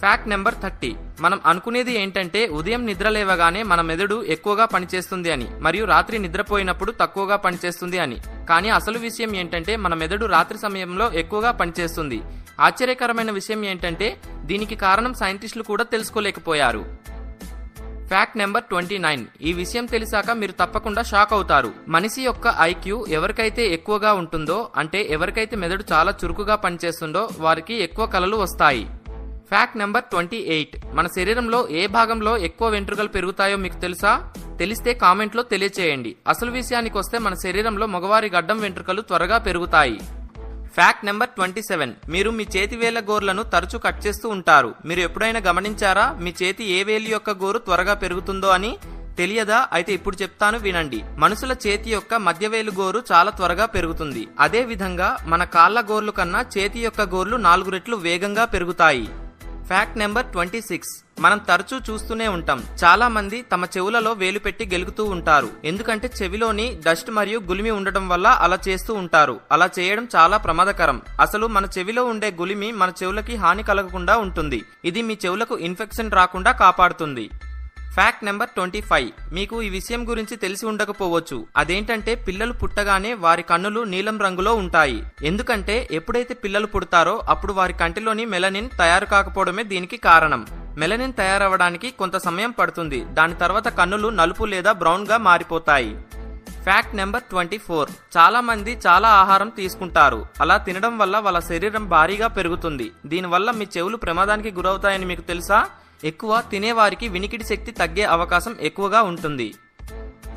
Fact number thirty మనం అనుకునేది ఏంటంటే ఉదయం నిద్ర లేవగానే మన మెదడు ఎక్కువగా పనిచేస్తుంది అని మరియు రాత్రి నిద్రపోయినప్పుడు తక్కువగా పనిచేస్తుంది అని. కానీ అసలు విషయం ఏంటంటే మన మెదడు రాత్రి సమయంలో ఎక్కువగా పనిచేస్తుంది. ఆశ్చర్యకరమైన విషయం ఏంటంటే దీనికి కారణం సైంటిస్టులు కూడా తెలుసుకోలేకపోయారు. ఫ్యాక్ట్ నెంబర్ ట్వంటీ నైన్ ఈ విషయం తెలిసాక మీరు తప్పకుండా షాక్ అవుతారు. మనిషి యొక్క ఐక్యూ ఎవరికైతే ఎక్కువగా ఉంటుందో అంటే ఎవరికైతే మెదడు చాలా చురుకుగా పనిచేస్తుందో వారికి ఎక్కువ కలలు వస్తాయి. ఫ్యాక్ట్ నెంబర్ ట్వంటీ ఎయిట్ మన శరీరంలో ఏ భాగంలో ఎక్కువ వెంట్రుకలు పెరుగుతాయో మీకు తెలుసా? తెలిస్తే కామెంట్లో తెలియచేయండి. అసలు విషయానికి వస్తే మన శరీరంలో మగవారి గడ్డం వెంట్రుకలు త్వరగా పెరుగుతాయి. ఫ్యాక్ట్ నెంబర్ ట్వంటీ సెవెన్ మీరు మీ చేతి వేల గోర్లను తరచూ కట్ చేస్తూ ఉంటారు. మీరు ఎప్పుడైనా గమనించారా? మీ చేతి ఏ వేలు యొక్క గోరు త్వరగా పెరుగుతుందో అని? తెలియదా? అయితే ఇప్పుడు చెప్తాను వినండి. మనుషుల చేతి యొక్క మధ్యవేలు గోరు చాలా త్వరగా పెరుగుతుంది. అదే విధంగా మన కాళ్ళ గోర్లు కన్నా చేతి యొక్క గోర్లు నాలుగు రెట్లు వేగంగా పెరుగుతాయి. ఫ్యాక్ట్ నెంబర్ ట్వంటీ సిక్స్ మనం తరచూ చూస్తూనే ఉంటాం. చాలా మంది తమ చెవులలో వేలు పెట్టి గెలుగుతూ ఉంటారు. ఎందుకంటే చెవిలోని డస్ట్ మరియు గులిమి ఉండటం వల్ల అలా చేస్తూ ఉంటారు. అలా చేయడం చాలా ప్రమాదకరం. అసలు మన చెవిలో ఉండే గులిమి మన చెవులకి హాని కలగకుండా ఉంటుంది. ఇది మీ చెవులకు ఇన్ఫెక్షన్ రాకుండా కాపాడుతుంది. ఫ్యాక్ట్ నెంబర్ ట్వంటీ ఫైవ్ మీకు ఈ విషయం గురించి తెలిసి ఉండకపోవచ్చు. అదేంటంటే పిల్లలు పుట్టగానే వారి కన్నులు నీలం రంగులో ఉంటాయి. ఎందుకంటే ఎప్పుడైతే పిల్లలు పుడతారో అప్పుడు వారి కంటిలోని మెలనిన్ తయారు కాకపోవడమే దీనికి కారణం. మెలనిన్ తయారవడానికి కొంత సమయం పడుతుంది. దాని తర్వాత కన్నులు నలుపు లేదా బ్రౌన్గా మారిపోతాయి. ఫ్యాక్ట్ నెంబర్ ట్వంటీ ఫోర్ చాలా మంది చాలా ఆహారం తీసుకుంటారు. అలా తినడం వల్ల వాళ్ళ శరీరం భారీగా పెరుగుతుంది. దీనివల్ల మీ చెవులు ప్రమాదానికి గురవుతాయని మీకు తెలుసా? ఎక్కువ తినేవారికి వినికిడి శక్తి తగ్గే అవకాశం ఎక్కువగా ఉంటుంది.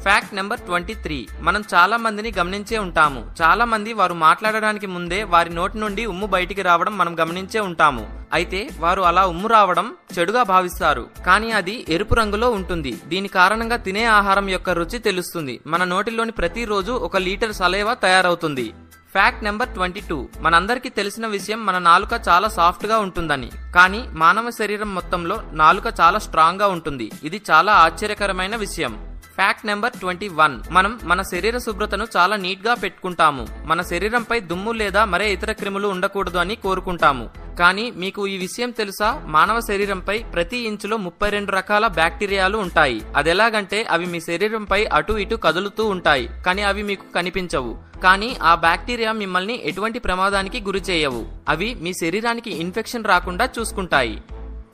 ఫ్యాక్ట్ నెంబర్ ట్వంటీ త్రీ మనం చాలా మందిని గమనించే ఉంటాము. చాలా మంది వారు మాట్లాడడానికి ముందే వారి నోటి నుండి ఉమ్ము బయటికి రావడం మనం గమనించే ఉంటాము. అయితే వారు అలా ఉమ్ము రావడం చెడుగా భావిస్తారు. కానీ అది ఎరుపు రంగులో ఉంటుంది. దీని కారణంగా తినే ఆహారం యొక్క రుచి తెలుస్తుంది. మన నోటిలోని ప్రతిరోజు ఒక లీటర్ సలేవా తయారవుతుంది. ఫ్యాక్ట్ నెంబర్ ట్వంటీ టూ మనందరికీ తెలిసిన విషయం మన నాలుక చాలా సాఫ్ట్గా ఉంటుందని. కానీ మానవ శరీరం మొత్తంలో నాలుక చాలా స్ట్రాంగ్గా ఉంటుంది. ఇది చాలా ఆశ్చర్యకరమైన విషయం. ఫ్యాక్ట్ నెంబర్ ట్వంటీ వన్ మనం మన శరీర శుభ్రతను చాలా నీట్గా పెట్టుకుంటాము. మన శరీరంపై దుమ్ము లేదా మరే ఇతర క్రిములు ఉండకూడదు అని కోరుకుంటాము. కానీ మీకు ఈ విషయం తెలుసా? మానవ శరీరంపై ప్రతి ఇంచులో ముప్పై రెండు రకాల బ్యాక్టీరియాలు ఉంటాయి. అదెలాగంటే అవి మీ శరీరంపై అటు ఇటు కదులుతూ ఉంటాయి. కానీ అవి మీకు కనిపించవు. కానీ ఆ బ్యాక్టీరియా మిమ్మల్ని ఎటువంటి ప్రమాదానికి గురి చేయవు. అవి మీ శరీరానికి ఇన్ఫెక్షన్ రాకుండా చూసుకుంటాయి.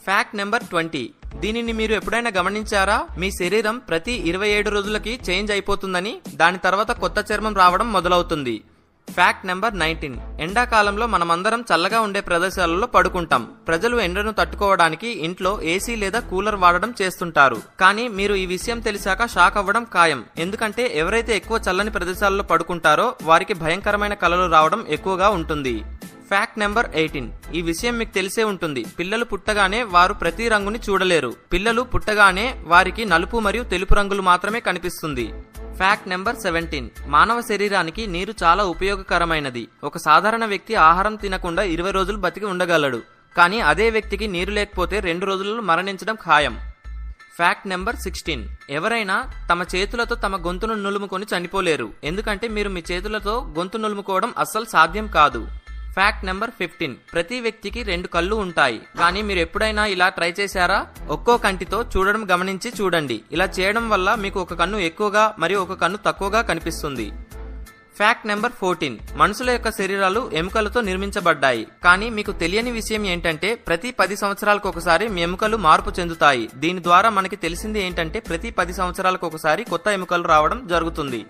Fact number twenty. దీనిని మీరు ఎప్పుడైనా గమనించారా? మీ శరీరం ప్రతి ఇరవై ఏడు రోజులకి చేంజ్ అయిపోతుందని దాని తర్వాత కొత్త చర్మం రావడం మొదలవుతుంది. Fact number nineteen. ఎండాకాలంలో మనమందరం చల్లగా ఉండే ప్రదేశాలలో పడుకుంటాం. ప్రజలు ఎండను తట్టుకోవడానికి ఇంట్లో ఏసీ లేదా కూలర్ వాడడం చేస్తుంటారు. కానీ మీరు ఈ విషయం తెలిసాక షాక్ అవ్వడం ఖాయం. ఎందుకంటే ఎవరైతే ఎక్కువ చల్లని ప్రదేశాలలో పడుకుంటారో వారికి భయంకరమైన కలలు రావడం ఎక్కువగా ఉంటుంది. ఫ్యాక్ట్ నెంబర్ ఎయిటీన్ ఈ విషయం మీకు తెలిసే ఉంటుంది. పిల్లలు పుట్టగానే వారు ప్రతి రంగుని చూడలేరు. పిల్లలు పుట్టగానే వారికి నలుపు మరియు తెలుపు రంగులు మాత్రమే కనిపిస్తుంది. ఫ్యాక్ట్ నెంబర్ సెవెంటీన్ మానవ శరీరానికి నీరు చాలా ఉపయోగకరమైనది. ఒక సాధారణ వ్యక్తి ఆహారం తినకుండా ఇరవై రోజులు బతికి ఉండగలడు. కానీ అదే వ్యక్తికి నీరు లేకపోతే రెండు రోజులలో మరణించడం ఖాయం. ఫ్యాక్ట్ నెంబర్ సిక్స్టీన్ ఎవరైనా తమ చేతులతో తమ గొంతును నులుముకొని చనిపోలేరు. ఎందుకంటే మీరు మీ చేతులతో గొంతు నులుముకోవడం అస్సలు సాధ్యం కాదు. ఫ్యాక్ట్ నెంబర్ ఫిఫ్టీన్ ప్రతి వ్యక్తికి రెండు కళ్ళు ఉంటాయి. కానీ మీరు ఎప్పుడైనా ఇలా ట్రై చేశారా? ఒక్కో కంటితో చూడడం గమనించి చూడండి. ఇలా చేయడం వల్ల మీకు ఒక కన్ను ఎక్కువగా మరియు ఒక కన్ను తక్కువగా కనిపిస్తుంది. ఫ్యాక్ట్ నెంబర్ ఫోర్టీన్ మనుషుల యొక్క శరీరాలు ఎముకలతో నిర్మించబడ్డాయి. కానీ మీకు తెలియని విషయం ఏంటంటే ప్రతి పది సంవత్సరాలకు ఒకసారి మీ ఎముకలు మార్పు చెందుతాయి. దీని ద్వారా మనకి తెలిసింది ఏంటంటే ప్రతి పది సంవత్సరాలకు ఒకసారి కొత్త ఎముకలు రావడం జరుగుతుంది.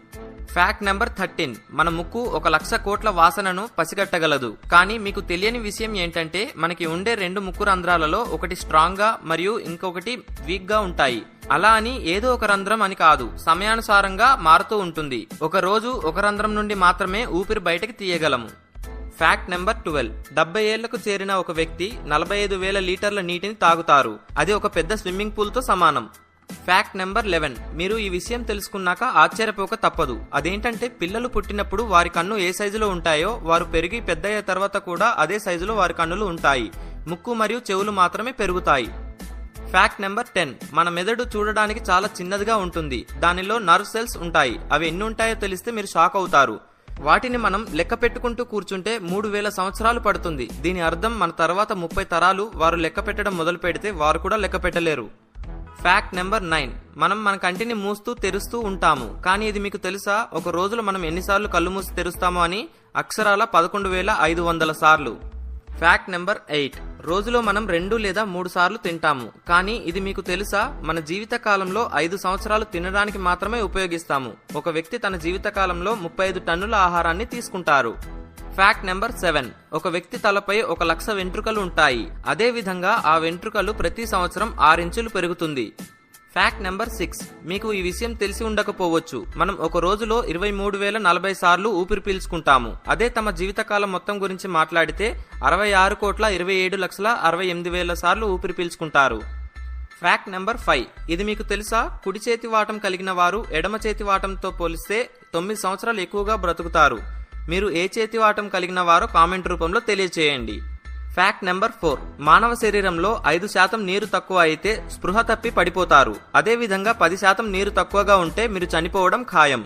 Fact number thirteen. మన ముక్కు ఒక లక్ష కోట్ల వాసనను పసిగట్టగలదు. కానీ మీకు తెలియని విషయం ఏంటంటే మనకి ఉండే రెండు ముక్కు రంధ్రాలలో ఒకటి స్ట్రాంగ్గా మరియు ఇంకొకటి వీక్గా ఉంటాయి. అలా అని ఏదో ఒక రంధ్రం అని కాదు. సమయానుసారంగా మారుతూ ఉంటుంది. ఒక రోజు ఒక రంధ్రం నుండి మాత్రమే ఊపిరి బయటకి తీయగలము. Fact number twelve. డెబ్బై ఏళ్ళకు చేరిన ఒక వ్యక్తి నలభై ఐదు వేల లీటర్ల నీటిని తాగుతారు. అది ఒక పెద్ద స్విమ్మింగ్ పూల్తో సమానం. ఫ్యాక్ట్ నెంబర్ లెవెన్ మీరు ఈ విషయం తెలుసుకున్నాక ఆశ్చర్యపోక తప్పదు. అదేంటంటే పిల్లలు పుట్టినప్పుడు వారి కన్ను ఏ సైజులో ఉంటాయో వారు పెరిగి పెద్దయ్యే తర్వాత కూడా అదే సైజులో వారి కన్నులు ఉంటాయి. ముక్కు మరియు చెవులు మాత్రమే పెరుగుతాయి. ఫ్యాక్ట్ నెంబర్ టెన్ మన మెదడు చూడడానికి చాలా చిన్నదిగా ఉంటుంది. దానిలో నర్వ్ సెల్స్ ఉంటాయి. అవి ఎన్ని ఉంటాయో తెలిస్తే మీరు షాక్ అవుతారు. వాటిని మనం లెక్క పెట్టుకుంటూ కూర్చుంటే మూడు వేల సంవత్సరాలు పడుతుంది. దీని అర్థం మన తర్వాత ముప్పై తరాలు వారు లెక్క పెట్టడం మొదలు పెడితే వారు కూడా లెక్క పెట్టలేరు. ఫ్యాక్ట్ నెంబర్ నైన్ మనం మన కంటిని మూస్తూ తెరుస్తూ ఉంటాము. కానీ ఇది మీకు తెలుసా? ఒక రోజులో మనం ఎన్నిసార్లు కళ్ళు మూసి తెరుస్తామో అని అక్షరాల పదకొండు వేల ఐదు వందల సార్లు. ఫ్యాక్ట్ నెంబర్ ఎయిట్ రోజులో మనం రెండు లేదా మూడు సార్లు తింటాము. కానీ ఇది మీకు తెలుసా? మన జీవిత కాలంలో ఐదు సంవత్సరాలు తినడానికి మాత్రమే ఉపయోగిస్తాము. ఒక వ్యక్తి తన జీవిత కాలంలో ముప్పై ఐదు టన్నుల ఆహారాన్ని తీసుకుంటారు. ఫ్యాక్ట్ నెంబర్ సెవెన్ ఒక వ్యక్తి తలపై ఒక లక్ష వెంట్రుకలు ఉంటాయి. అదే విధంగా ఆ వెంట్రుకలు ప్రతి సంవత్సరం ఆరించులు పెరుగుతుంది. ఫ్యాక్ట్ నెంబర్ సిక్స్ మీకు ఈ విషయం తెలిసి ఉండకపోవచ్చు. మనం ఒక రోజులో ఇరవై మూడు వేల నలభై సార్లు ఊపిరి పీల్చుకుంటాము. అదే తమ జీవితకాలం మొత్తం గురించి మాట్లాడితే అరవై ఆరు కోట్ల ఇరవై ఏడు లక్షల అరవై ఎనిమిది వేల సార్లు ఊపిరి పీల్చుకుంటారు. ఫ్యాక్ట్ నెంబర్ ఫైవ్ ఇది మీకు తెలుసా? కుడి చేతి వాటం కలిగిన వారు ఎడమ చేతి వాటంతో పోలిస్తే తొమ్మిది సంవత్సరాలు ఎక్కువగా బ్రతుకుతారు. మీరు ఏ చేతి వాటం కలిగిన వారో కామెంట్ రూపంలో తెలియచేయండి. ఫ్యాక్ట్ నెంబర్ ఫోర్ మానవ శరీరంలో ఐదు శాతం నీరు తక్కువ అయితే స్పృహ తప్పి పడిపోతారు. అదేవిధంగా పది శాతం నీరు తక్కువగా ఉంటే మీరు చనిపోవడం ఖాయం.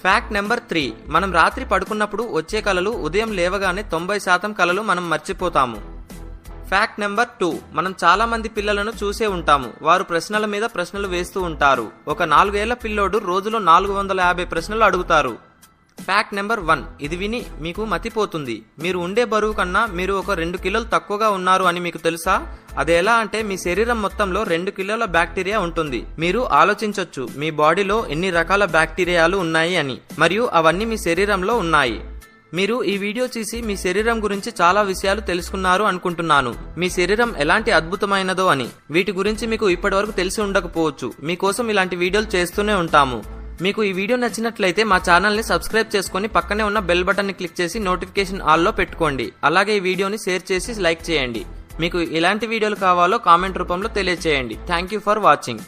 ఫ్యాక్ట్ నెంబర్ త్రీ మనం రాత్రి పడుకున్నప్పుడు వచ్చే కలలు ఉదయం లేవగానే తొంభై శాతం కలలు మనం మర్చిపోతాము. ఫ్యాక్ట్ నెంబర్ టూ మనం చాలా మంది పిల్లలను చూసే ఉంటాము. వారు ప్రశ్నల మీద ప్రశ్నలు వేస్తూ ఉంటారు. ఒక నాలుగేళ్ళ పిల్లోడు రోజులో నాలుగు వందల యాభై ప్రశ్నలు అడుగుతారు. ఫ్యాక్ట్ నెంబర్ వన్ ఇది విని మీకు మతిపోతుంది. మీరు ఉండే బరువు కన్నా మీరు ఒక రెండు కిలోలు తక్కువగా ఉన్నారు అని మీకు తెలుసా? అది ఎలా అంటే మీ శరీరం మొత్తంలో రెండు కిలోల బ్యాక్టీరియా ఉంటుంది. మీరు ఆలోచించవచ్చు మీ బాడీలో ఎన్ని రకాల బ్యాక్టీరియాలు ఉన్నాయి అని. మరియు అవన్నీ మీ శరీరంలో ఉన్నాయి. మీరు ఈ వీడియో చూసి మీ శరీరం గురించి చాలా విషయాలు తెలుసుకున్నారు అనుకుంటున్నాను. మీ శరీరం ఎలాంటి అద్భుతమైనదో అని. వీటి గురించి మీకు ఇప్పటివరకు తెలిసి ఉండకపోవచ్చు. మీకోసం ఇలాంటి వీడియోలు చేస్తూనే ఉంటాము. మీకు ఈ వీడియో నచ్చినట్లయితే మా ఛానల్ని సబ్స్క్రైబ్ చేసుకుని పక్కనే ఉన్న బెల్ బటన్ని క్లిక్ చేసి నోటిఫికేషన్ ఆల్లో పెట్టుకోండి. అలాగే ఈ వీడియోని షేర్ చేసి లైక్ చేయండి. మీకు ఎలాంటి వీడియోలు కావాలో కామెంట్ రూపంలో తెలియచేయండి. Thank you for watching